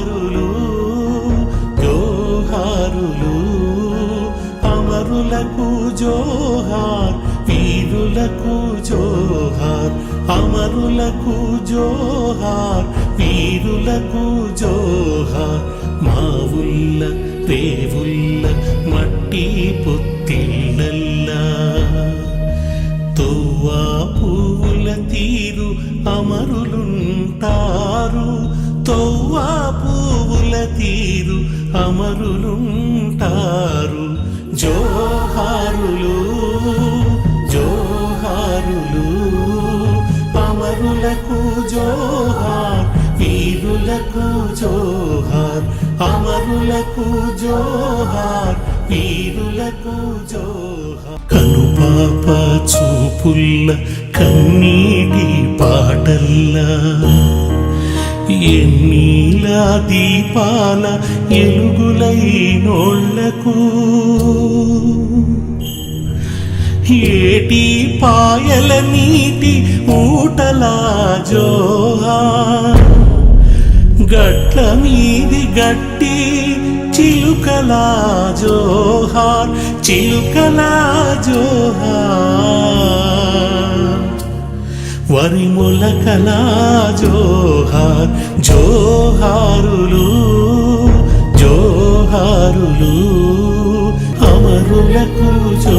అమరులు జోహారులు అమరులకు జోహార్ వీరులకు జోహార్ అమరులకు జోహార్ వీరులకు జోహార్ మావుల్ల దేవుల్ల మట్టి పొత్తిళ్ళల్లా తోవా పువ్వుల తీరు అమరులుంటా. తొవ్వా పువ్వుల తీరు అమరులుంటారు. జోహారులు జోహారులు అమరులకు జోహార్ వీరులకు జోహార్ అమరులకు జోహార్ వీరులకు జోహార్. కనుపాప చూపుల్ల కన్నీటి పాటల్లా ఎన్నీలా దీపాల ఎలుగులైనోళ్ళకు ఏటి పాయల నీటి ఊటలా జోహా? గట్ల మీది గట్టి చిలుకలా జోహార్ చిలుకలా జోహార్ వరి మొలకలా జోహార్ జోహారులు జోహారులు అమరులకు జో